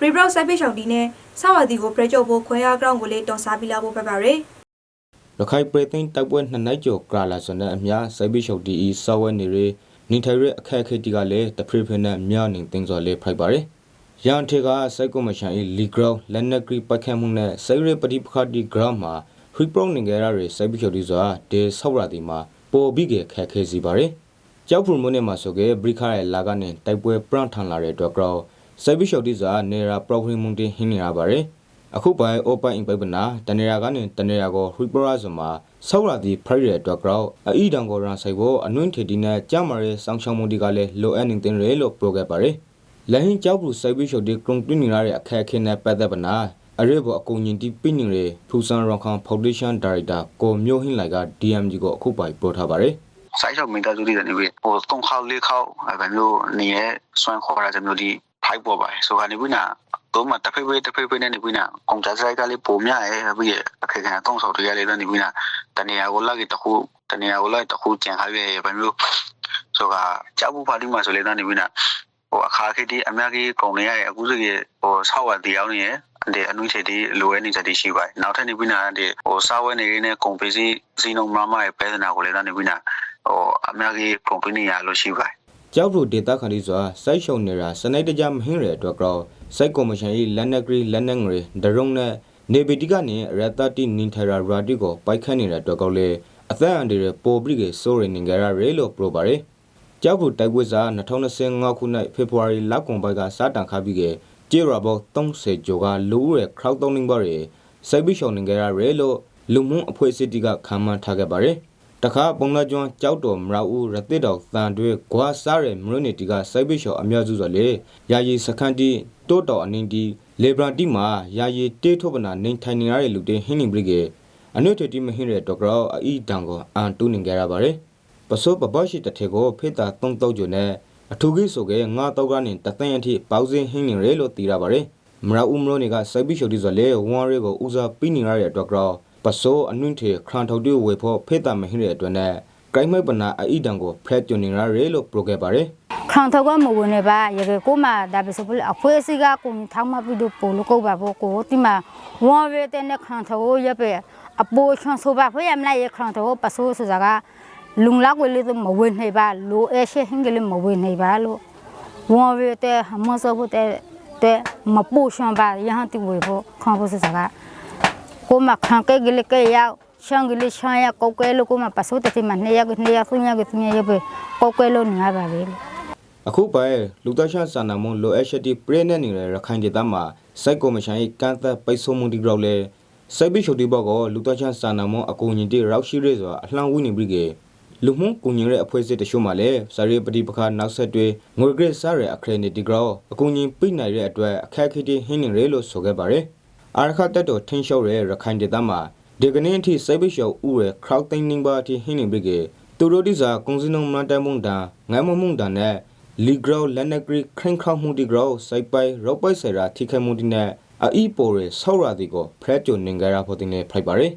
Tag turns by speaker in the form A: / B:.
A: ပရီဘရော့ဆက်ပိရှောင်းဒီနဲ့ဆောက်ရသည်ကိုပရကြော့ဖို့ခွဲရဂရောင်းကိုလေးတော်စားပြီးလာဖို့ပဲပါရယ်
B: ရခိုင်ပြည်သိန်းတိုက်ပွဲနှစ်နိုင်ကျော်ကလာလာစွန်တဲ့အများစိုက်ပိရှုပ်တီဤစောဝဲနေရနေထိုင်ရအခက်အခဲတီကလည်းတဖရိဖနဲ့မြောက်နေတင်းစော်လေးဖိုက်ပါရယ်ရန်ထေကစိုက်ကောမရှင်ဤလီဂရောလက်နက်ကရီပတ်ခတ်မှုနဲ့စိုက်ရပတိပခတိဂရမှာဟိပရုံနေကြရရစိုက်ပိရှုပ်တီစွာဒေဆောက်ရတီမှာပေါ်ပြီးကခက်ခဲစီပါရယ်ကြောက်ဖုန်မွန်းနေမှာဆိုကဘရိခရဲလာကနေတိုက်ပွဲပရန်ထန်လာတဲ့အတွက်ကြော စိုက်ပိရှုပ်တီစွာနေရာပရိုဂရမ်မုန်တင်ဟင်းနေရပါရယ်အခုပိုင် open in ပိပနာတနေရာကနေတနေရာကို reparation မှာဆောက်ရသည်ဖိုက်ရအတွက်ကြောက်အီတံကိုရန်ဆိုင်ဖို့အနွင့်ထေတီနဲ့ကြမရဲစောင်းချောင်းမှုဒီကလည်းလိုအပ်နေတဲ့ရဲလို့ပြောခဲ့ပါတယ်။လဟင်းကြောက်ဘူးစိုက်ပြီးရှုပ်ဒီကရုံတွင်းနေရတဲ့အခက်အခဲနဲ့ပတ်သက်ပနာအရေးပေါ်အကူအညီတီပြနေရဖူဆန်ရောင်ခေါဖောင်ဒေးရှင်းဒါရိုက်တာကိုမျိုးဟင်းလိုက် က DMG ကိုအခုပိုင်ပြောထားပါတယ်။
C: ဆိုင်ချုပ်မိသားစုတွေနေပြီးဟို၃ခေါက်၄ခေါက်အဲမျိုးနေရဆွမ်းခေါ်ရတဲ့မျိုးဒီ ဖိုက်ပေါ်ပါဆိုကနေပြီးနာတော့မတဖေးဖေးတဖေးဖေးနဲ့နေပြီးနာကွန်ကြဆိုင်ကလေးပုံမြရဲပြီးအခက်အခဲတုံးဆောက်တွေရလေးနေပြီးနာတနေရာကိုလာကြီးတခုတနေရာကိုလာတခုကြံခါပြရဲဘမျိုးဆိုကကြောက်ဘူးပါလိမှာဆိုလေနေပြီးနာဟိုအခါခေတီအများကြီးကုန်နေရရဲ့အခုစကြီးဟိုဆောက်ဝတရားနေရဲ့ဒီအနုချေတီလိုရဲနေချက်တီရှိပါတယ်နောက်ထပ်နေပြီးနာဒီဟိုစားဝဲနေရင်းနဲ့ကုန်ပစ္စည်းစီနုံမမရဲ့ပဲဒနာကိုလည်းနေပြီးနာဟိုအများကြီးကုန်ပနေရလို့ရှိပါတယ်
B: ကြောက်ဖို့ဒေတာခန်ဒီစွာစိုက်ရှုံနေတာစနိုက်တကြမဟင်းရအတွက်ကြောက်စိုက်ကော်မရှင်၏လက်နက်ကရီလက်နက်ငရီဒရုံနဲ့နေဗီတီကနေရတတိနင်ထရာရာတီကိုပိုက်ခတ်နေတဲ့အတွက်ကောက်လေအသက်အန္တရာယ်ပေါ်ပြီးကစိုးရနေကြရဲလို့ပြောပါတယ်ကြောက်ဖို့တိုက်ပွဲစာ2025ခုနှစ်ဖေဖော်ဝါရီလကုန်ပိုင်းကစတင်ခါပြီးကကျေရာဘော30ကျော်ကလူဦးရဲ့ crowdfunding ပါရစိုက်ပြီးရှောင်နေကြရဲလို့လူမှုအဖွဲ့အစည်းတီကခံမှန်းထားခဲ့ပါတယ် တခါပုံလာကျွန်းကြောက်တော်မရဦးရတစ်တော်တန်တွေဂွာစားရမရွနီတီကစိုက်ပိရှော်အများစုဆိုလေယာယီစခန်းတီတိုးတော်အနင်းတီလေဘရာတီမှာယာယီတေးထုတ်ပနာနေထိုင်နေရတဲ့လူတွေဟင်းနေပြီကအနုထေတီမဟင်းတဲ့ဒေါက်တာအီတန်ကိုအန်တူနေကြရပါတယ်ပစိုးပပရှိတထေကိုဖေတာတုံးတော့ကျွနဲ့အထူကြီးဆိုကငါတော့ကနေတသန်းအထိပေါင်းစင်းဟင်းနေရလို့သိရပါတယ်မရဦးမလို့နေကစိုက်ပိရှော်တီဆိုလေဝွန်ရဲကိုဦးစားပြီးနေရတဲ့ဒေါက်တာ ပစိုးအနွင့်ထေခရန်ထော်တီဝေဖို့ဖေတာမဟင်းတဲ့အတွက်နဲ့ကိုင်းမိုက်ပနာအီတန်ကိုဖရက်ကျွနေရလို့ပြောခဲ့ပါတယ်
D: ခေါန်ထောက်ကမဝင်နေပါရေကိုမဒါပဲဆိုပလအခွေးစီကကိုထောင်းမပြီးတော့ပို့လို့ကိုပါဖို့ကိုတိမဝါဝဲတဲ့နဲ့ခေါန်ထောက်ရပဲအပိုးချွန်ဆိုပါဖေးရမလိုက်ရခေါန်ထောက်ပစိုးဆိုတာကလုံလောက်ဝဲလေးမဝင်နေပါလိုအရှိဟင်းကလေးမဝင်နေပါလို့ဝါဝဲတဲ့မစောဖို့တဲ့တဲ့မပို့ချွန်ပါရဟန်တိဝေဖို့ခေါန်ဖို့ဆိုတာက ကိုမခံကဲကလေးကရောက်ရှန်ကလေးရှန်ရကောက်ကဲလို့ကိုမပစိုးတဲ့မနေရကနေရဖူးညကတင်ရပဲကောက်ကဲလို့နေရပါလေ
B: အခုပဲလူသားရှာစာနာမှုလိုအပ်ချက်တွေပြည့်နေနေတဲ့ရခိုင်ဒေသမှာစိုက်ကော်မရှင်၏ကန့်သက်ပိတ်ဆို့မှုတွေကြောင့်လည်းစိုက်ပြီးချုပ်တီဘောကလူသားရှာစာနာမှုအကူအညီတွေရောက်ရှိရဲစွာအလှမ်းဝိနေပြီးကလူမှုကူညီတဲ့အဖွဲ့အစည်းတချို့မှလည်းစာရေးပฏิပခါနောက်ဆက်တွဲငွေကြက်စားတဲ့အခရနီတီဂရောအကူအညီပြနိုင်တဲ့အတွက်အခက်အခဲတွေဟင်းနေရဲလို့ဆိုခဲ့ပါတယ် အာရခတက်တော်ထင်းလျှောက်တဲ့ရခိုင်ဒေသမှာဒီကနေ့အထိစိုက်ပြီးရှောက်ဥရဲ့ crowdfunding ပါအထိဟင်းနေပြီးကသူတို့ဒီစာကုန်စည်နှုန်းမှန်တမ်းမှုတန်ငိုင်းမမှုတန်နဲ့လီဂရောလက်နက်ကရီခရင်ခေါမှုဒီဂရောစိုက်ပိုင်ရောပိုက်ဆရာထိခဲမှုဒီနဲ့အီပိုရဆောက်ရသည်ကိုဖရက်ဂျိုနင်ဂရာဖို့တင်နေဖိုက်ပါရယ်